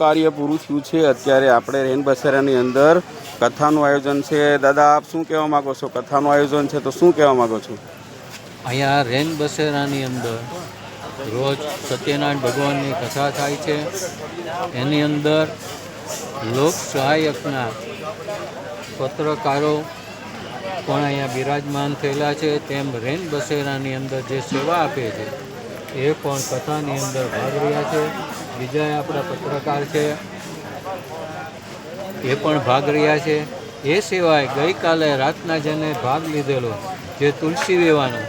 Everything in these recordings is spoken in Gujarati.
કાર્ય પૂરું થયું છે? અત્યારે આપણે રેન બસેરાની અંદર કથાનું આયોજન છે. દાદા, આપ શું કહેવા માગો છો? કથાનું આયોજન છે તો શું કહેવા માગો છો? અહીંયા રેન બસેરાની અંદર રોજ સત્યનારાયણ ભગવાનની કથા થાય છે. એની અંદર લોક સહાયકના પત્રકારો પણ અહીંયા બિરાજમાન થયેલા છે. તેમ રેન બસેરાની અંદર જે સેવા આપે છે, એ પણ કથાની અંદર ભાગ રહ્યા છે. બીજા આપણા પત્રકાર છે એ પણ ભાગ રહ્યા છે. એ સિવાય ગઈકાલે રાતના જેને ભાગ લીધેલો જે તુલસી વેવાનો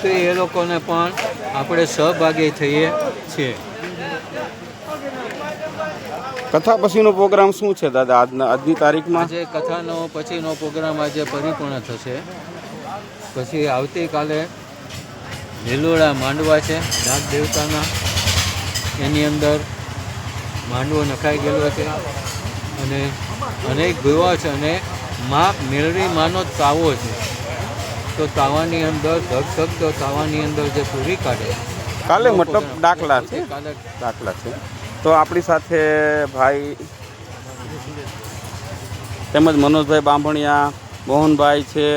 તો એ લોકોને પણ આપણે સહભાગી થઈએ છીએ. કથા પછીનો પ્રોગ્રામ શું છે દાદા? આજના આજની તારીખમાં? આજે કથાનો પછીનો પ્રોગ્રામ આજે પરિપૂર્ણ થશે. પછી આવતીકાલે લીલોડા માંડવા છે નાગ દેવતાના. એની અંદર માંડવો નખાઈ ગયેલો છે. અને અનેક ભૂવા છે અને માં મેળવી માનો તાવો છે. તો તાવાની અંદર ધગધગતો તાવાની અંદર જે પૂરી કાઢે. કાલે મતલબ દાખલા છે. દાખલા છે. તો આપણી સાથે ભાઈ તેમજ મનોજભાઈ બાંભણિયા મોહનભાઈ છે.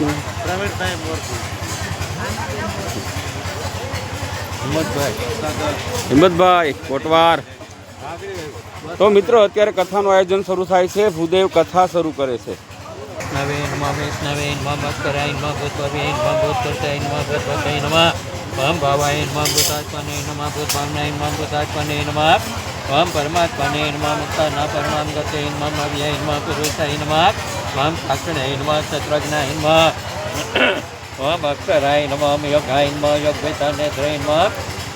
ગાંધી હિંમતભાઈ. હિંમતભાઈ કોટવાર. તો મિત્રો અત્યારે કથાનું આયોજન શરૂ થાય છે. ભૂદેવ કથા શરૂ કરે છે. વૈષ્ણવે નમઃ વૈષ્ણવે નમઃ મસ્કરાય નમઃ ભૂતભવે નમઃ ભૂતકર્તાય નમઃ ભૂતભતે નમઃ ઓમ ભાવાય નમઃ ભૂતાત્મને નમઃ ભૂતભાવનાય નમઃ ભૂતાત્મને નમઃ ઓમ પરમાત્મને નમઃ મુક્તાના પરમામ ગતે નમઃ અવ્યય નમઃ પુરુષાય નમઃ ઓમ સાક્ષણાય નમઃ શત્રુઘ્નાય નમઃ ઓમ અક્ષરાય નમઃ ઓમ યોગાય નમઃ યોગવેતા નેત્રય નમઃ.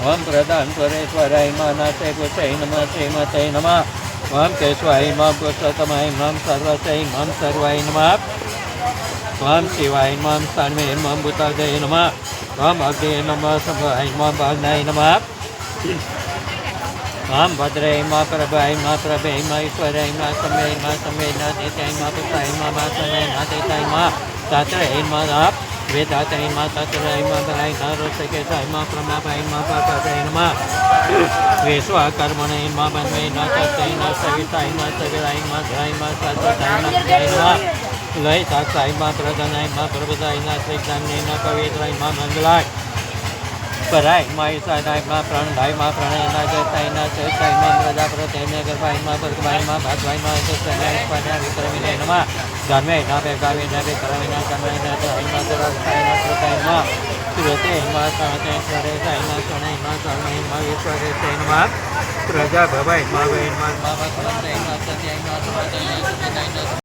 ઓમ પ્રધાન સ્વરેશ્વરાય નમઃ નાથે પુષય નમઃ, શ્રીમતે નમઃ. ઓમ કેશવાય નમઃ, પુરુષોત્તમાય નમઃ સર્વસય નમઃ, સર્વાય નમઃ. ઓમ શિવાય નમઃ नमः નમઃ, ભૂતાદય नमः ઓમ અગ્નિ નમઃ, સંભાય નમઃ ભાવનાય હિમા ઓમ ભદ્રય નમઃ હિમા નમઃ સમય નમઃ ઈશ્વરાય નમઃ સમ્ય નમઃ હિમા નમઃ દેતાય નમઃ પુતાય નમઃ માસનય નમઃ દેતાય નમઃ તાત્રય નમઃ હિમા વેદાતય નમઃ તાત્રય નમઃ બલાય નમઃ રોષકેશાય નમઃ હિમા પાપા પાપાય નમઃ વિશ્વકર્મણે નમઃ હિમા નમઃ તસ્ય નમઃ સવિતાય નમઃ સવિરાય નમઃ ધરાય નમઃ શાશ્વતાય નમઃ જય નમઃ લય હિમા પ્રધાન હિમા નમઃ પ્રભુતાય શ્રી જ્ઞાન નમઃ પવિત્ર હિમા મંગલાય પરાય, માય સાદાયમાં પ્રાણદાયમાં પ્રજા ના જતાય ના ચેતાયમાં પ્રજાપતે ને ગર્ભાયમાં ભરતભાઈ માં ભાતભાઈ માં સત્યનાય સ્પર્યા વિક્રમીને નમા. ધર્મે ના ના બેકરાવી ના કર્મય ના ધરાયમાં ધરાય ના કૃતાયમાં. સુરતે, માં સાતે સરે જાય સણે શરણાય સણે શરણાય વિશ્વરે તે, નમઃ. પ્રજા ભવાય મા વૈન મા, માં ભગવંતે માં સત્યાયમાં.